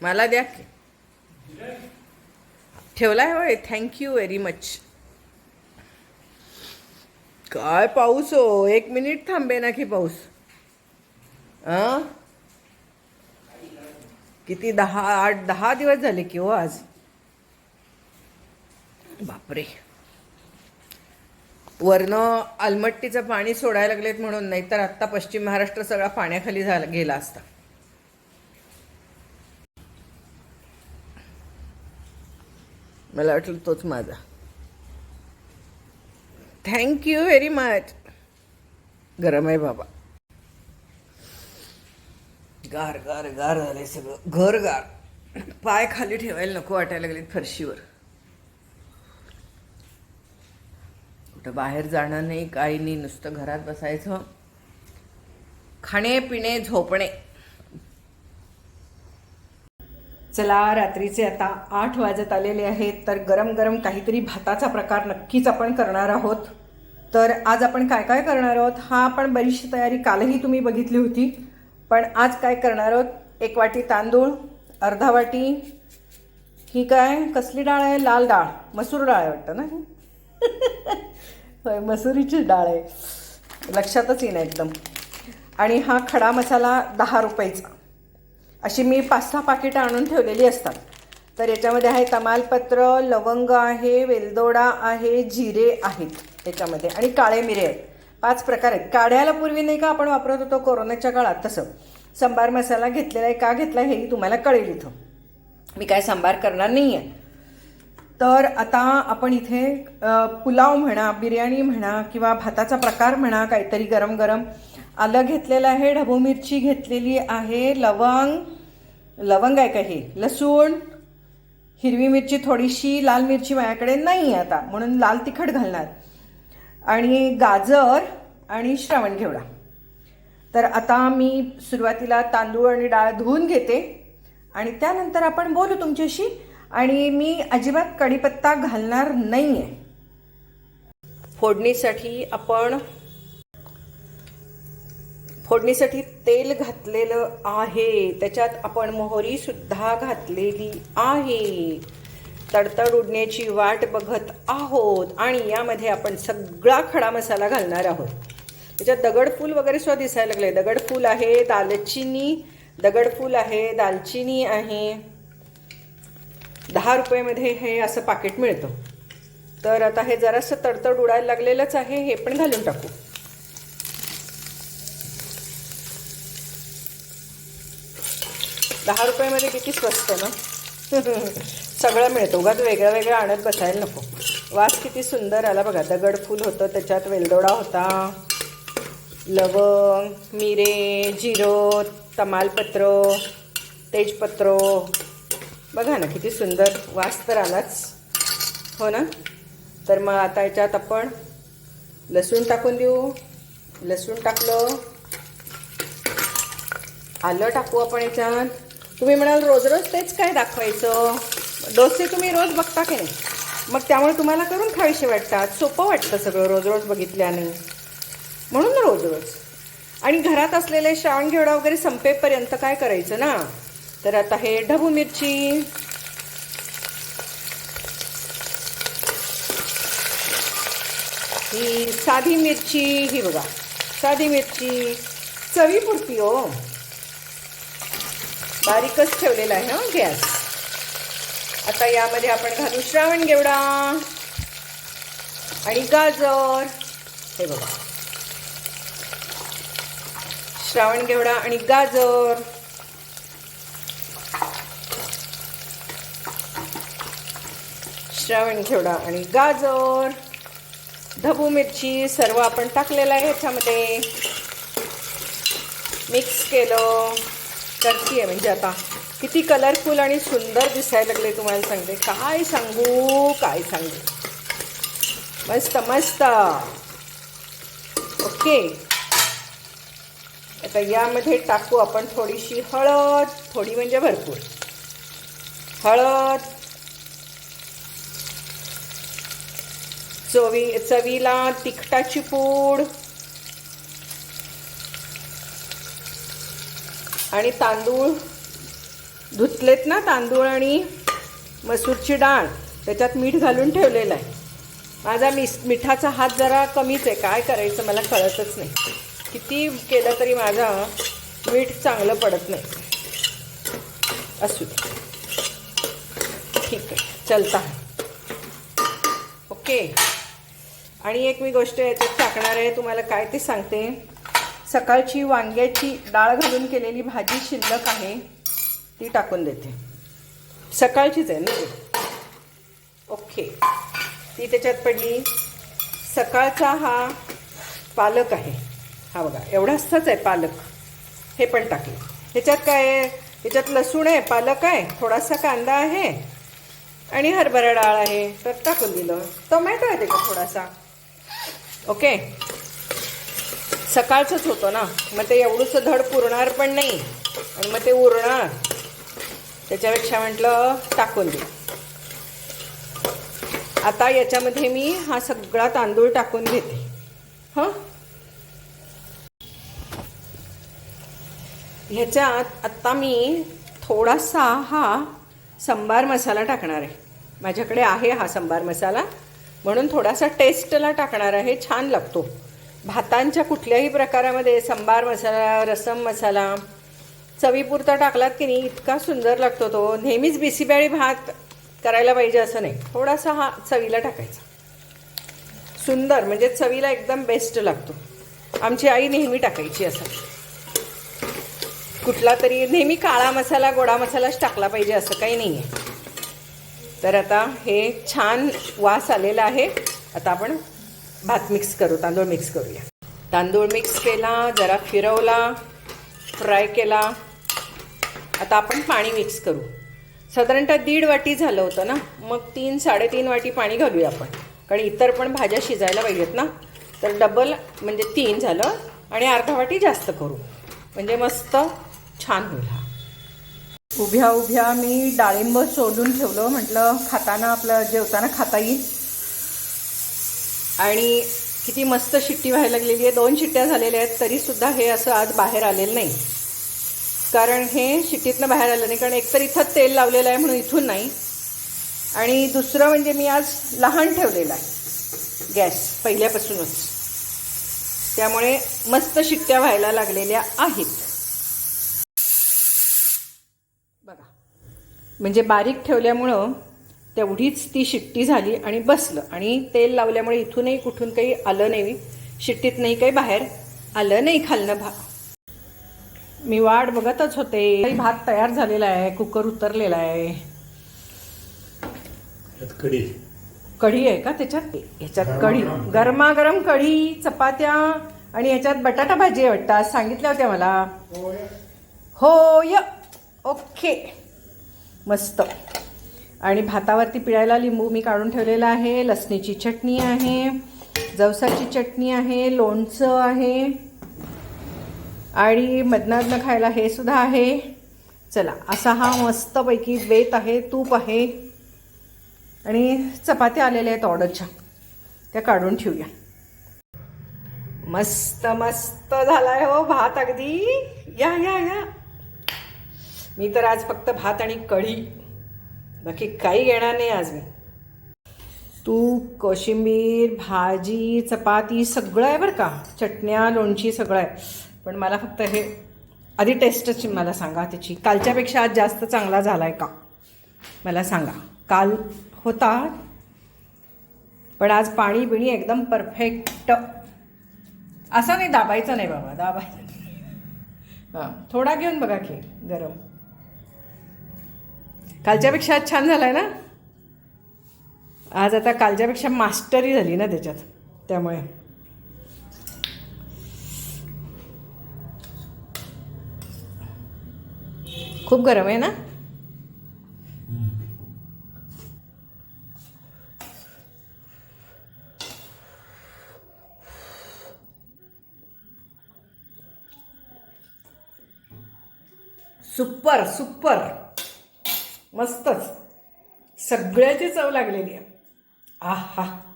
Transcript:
मला द्या. की ठेवलाय होय. थँक्यू व्हेरी मच काय पाऊस हो? एक मिनिट थांबे ना की पाऊस. हां किती दहा आठ दहा दिवस झाले की हो आज. बापरे. वरनं आलमट्टीचं पाणी सोडायला लागलेत म्हणून नाहीतर आत्ता पश्चिम महाराष्ट्र सगळा पाण्याखाली झाला गेला असता. मला वाटलं तोच माझा. थँक्यू व्हेरी मच गरम आहे बाबा. गार गार गार झाले सगळं. घर गार. पाय खाली ठेवायला नको वाटायला लागलेत फरशीवर. कुठं बाहेर जाणं नाही काही नाही. नुसतं घरात बसायचं. खाणे पिणे झोपणे. चला रात्रीचे आता आठ वाजत आलेले आहेत तर गरम गरम काहीतरी भाताचा प्रकार नक्कीच आपण करणार आहोत. तर आज आपण काय काय करणार आहोत हा आपण बरीचशी तयारी कालही तुम्ही बघितली होती. पण आज काय करणार आहोत एक वाटी तांदूळ अर्धा वाटी ही काय कसली डाळ आहे? लाल डाळ मसूर डाळ आहे वाटतं ना होय मसुरीची डाळ आहे. लक्षातच येईन एकदम. आणि हा खडा मसाला दहा रुपयाचा. अशी मी पाच सहा पाकिटं आणून ठेवलेली असतात. तर याच्यामध्ये आहे तमालपत्र लवंग आहे वेलदोडा आहे जिरे आहेत याच्यामध्ये आणि काळे मिरे आहेत. पाच प्रकार आहेत. काढ्याला पूर्वी नाही का आपण वापरत होतो कोरोनाच्या काळात तसं. सांबार मसाला घेतलेला आहे का घेतला हेही तुम्हाला कळेल इथं. मी काय सांबार करणार नाही आहे तर आता आपण इथे पुलाव म्हणा बिर्याणी म्हणा किंवा भाताचा प्रकार म्हणा काहीतरी गरम गरम आलं घेतलेलं आहे ढबू मिरची घेतलेली आहे लवंग लवंग आहे का हे? लसूण हिरवी मिरची थोडीशी लाल मिरची माझ्याकडे नाही आहे आता म्हणून लाल तिखट घालणार. आणि गाजर आणि श्रावण घेवडा. तर आता मी सुरुवातीला तांदूळ आणि डाळ धुवून घेते. आणि त्यानंतर आपण बोलू तुमच्याशी. आणि मी अजिबात कढीपत्ता घालणार नाही आहे फोडणीसाठी आपण फोडणीसाठी तेल घातलेलं आहे. त्याच्यात आपण मोहरी सुद्धा घातलेली आहे. तडतड उडण्याची वाट बघत आहोत आणि यामध्ये आपण सगळा खडा मसाला घालणार आहोत. त्याच्यात दगडफूल वगैरे सुद्धा दिसायला लागले. दगडफूल आहे दालचिनी दगडफूल आहे दालचिनी आहे. दहा रुपयेमध्ये हे असं पाकिट मिळतं. तर आता हे जरासं तडतड उडायला लागलेलंच आहे हे पण घालून टाकू. दहा रुपयामध्ये किती स्वस्त ना? सगळं मिळतं. उगाच वेगळं वेगळं आणत बसायला नको. वास किती सुंदर आला बघा. दगडफूल होतं त्याच्यात वेलदोडा होता. लवंग मिरे जिरो तमालपत्र तेजपत्र. बघा ना किती सुंदर वास तर आलाच. हो ना? तर मग आता याच्यात आपण लसूण टाकून देऊ. लसूण टाकलं. आलं टाकू आपण याच्यात. तुम्ही म्हणाल रोज रोज तेच काय दाखवायचं? डोसे तुम्ही रोज बघता की नाही? मग त्यामुळे तुम्हाला करून खावीशे वाटतात. सोपं वाटतं सगळं रोज रोज बघितल्याने. म्हणून रोज रोज आणि घरात असलेले श्रावण घेवडा वगैरे संपेपर्यंत काय करायचं ना? तर आता हे ढबू मिरची. ही साधी मिरची ही बघा. साधी मिरची. चवीपुरती हो. बारीकच ठेवलेला आहे हा गॅस. आता यामध्ये आपण घालू श्रावण घेवडा आणि गाजर. हे बघा. श्रावण घेवडा आणि गाजर. श्रावण घेवडा आणि गाजर. ढबू मिरची सर्व आपण टाकलेलं आहे ह्याच्यामध्ये. मिक्स केलं. करते आहे म्हणजे आता किती कलरफुल आणि सुंदर दिसायला लागले तुम्हाला सांगते. काय सांगू? काय सांगू? मस्त मस्त. ओके. आता यामध्ये टाकू आपण थोडीशी हळद. थोडी म्हणजे भरपूर. हळद. चवी चवीला तिखटाची पूड. आणि तांदूळ धुतलेत ना तांदूळ आणि मसूरची डाळ त्याच्यात मीठ घालून ठेवलेलं आहे. माझा मिस मिठाचा हात जरा कमीच आहे काय करायचं मला कळतच नाही. किती केलं तरी माझा मीठ चांगलं पडत नाही. असू दे. ठीक आहे चलता. ओके. आणि एक मी गोष्ट याच्यात टाकणार आहे तुम्हाला काय ते सांगते. सकाळची वांग्याची डाळ घालून केलेली भाजी शिल्लक आहे. ती टाकून देते. सकाळचीच आहे ना ओके. ती त्याच्यात पडली. सकाळचा हा पालक आहे. हा बघा एवढाच आहे पालक. हे पण टाकले. ह्याच्यात काय आहे? ह्याच्यात लसूण आहे पालक आहे थोडासा कांदा आहे आणि हरभरा डाळ आहे. तर टाकून दिलं. टोमॅटो आहे त्याच्यात थोडासा. ओके? सकाळचंच होतं ना. मग ते एवढंसं धड पुरणार पण नाही. आणि मग ते उरणार. त्याच्यापेक्षा म्हटलं टाकून दे. आता याच्यामध्ये मी हा सगळा तांदूळ टाकून घेते. हां? ह्याच्यात आत्ता मी थोडासा हा संबार मसाला टाकणार आहे. माझ्याकडे आहे हा संबार मसाला. म्हणून थोडासा टेस्टला टाकणार आहे. छान लागतो. भातांच्या कुठल्याही प्रकारामध्ये संबार मसाला रसम मसाला चवीपुरता टाकलात की नाही इतका सुंदर लागतो तो. नेहमीच बिसीबेळी भात करायला पाहिजे असं नाही. थोडासा हा चवीला टाकायचा. सुंदर म्हणजे चवीला एकदम बेस्ट लागतो. आमची आई नेहमी टाकायची असं. कुठला तरी नेहमी काळा मसाला गोडा मसालाच टाकला पाहिजे असं काही नाही आहे तर आता हे छान वास आलेला आहे. आता आपण भात मिक्स करू तांदूळ मिक्स करूया. तांदूळ मिक्स केला जरा फिरवला फ्राय केला. आता आपण पाणी मिक्स करू. साधारणतः दीड वाटी झालं होतं ना? मग तीन साडेतीन वाटी पाणी घालूया आपण. कारण इतर पण भाज्या शिजायला पाहिजेत ना? तर डबल म्हणजे तीन झालं आणि अर्धा वाटी जास्त करू. म्हणजे मस्त छान होईल हा. उभ्या उभ्या मी डाळिंब सोडून ठेवलं. म्हटलं खाताना आपलं जेवताना खाता येईल. आणि किती मस्त शिट्टी व्हायला लागलेली आहे. दोन शिट्ट्या झालेल्या आहेत तरीसुद्धा हे असं आज बाहेर आलेलं नाही. कारण हे शिट्टीतनं बाहेर आलं नाही कारण एकतर इथं तेल लावलेलं आहे म्हणून इथून नाही. आणि दुसरं म्हणजे मी आज लहान ठेवलेलं आहे. गॅस पहिल्यापासूनच. त्यामुळे मस्त शिट्ट्या व्हायला लागलेल्या आहेत. बघा. म्हणजे बारीक ठेवल्यामुळं तेवढीच ती शिट्टी झाली आणि बसलं. आणि तेल लावल्यामुळे इथूनही कुठून काही आलं नाही. शिट्टीत नाही काही बाहेर आलं नाही खालनं भा मी वाट बघतच होते. भात तयार झालेला आहे कुकर उतरलेला आहे. कढी. कढी आहे का त्याच्यात? ह्याच्यात कढी. गरमागरम कढी चपात्या आणि ह्याच्यात बटाटा भाजी आहे वाटतं. आज सांगितल्या होत्या मला. होय. ओके. मस्त. आणि भातावरती पिळायला लिंबू मी काढून ठेवलेला आहे लसणीची चटणी आहे जवसाची चटणी आहे लोणचं आहे आणि मधनातनं खायला हे सुद्धा आहे. चला असा हा मस्तपैकी बेत आहे तूप आहे आणि चपात्या आलेल्या आहेत ऑर्डरच्या. त्या काढून ठेवूया. मस्त मस्त झालाय हो भात अगदी. या या या. मी तर आज फक्त भात आणि कढी बाकी काही घेणार नाही आज मी. तूप कोशिंबीर भाजी चपाती सगळं आहे बरं का. चटण्या लोणची सगळं आहे. पण मला फक्त हे आधी टेस्टच मला सांगा त्याची. कालच्यापेक्षा आज जास्त चांगला झाला आहे का? मला सांगा. काल होता पण आज पाणी बिणी एकदम परफेक्ट असा नाही दाबायचा नाही बाबा दाबायचं नाही. हां थोडा घेऊन बघा की गरम. कालच्यापेक्षा आज छान झालाय ना? आज आता कालच्यापेक्षा मास्टरी झाली ना त्याच्यात त्यामुळे. खूप गरम आहे ना? Super super. मस्तच. सगळ्याची चव लागलेली आहे. आहा.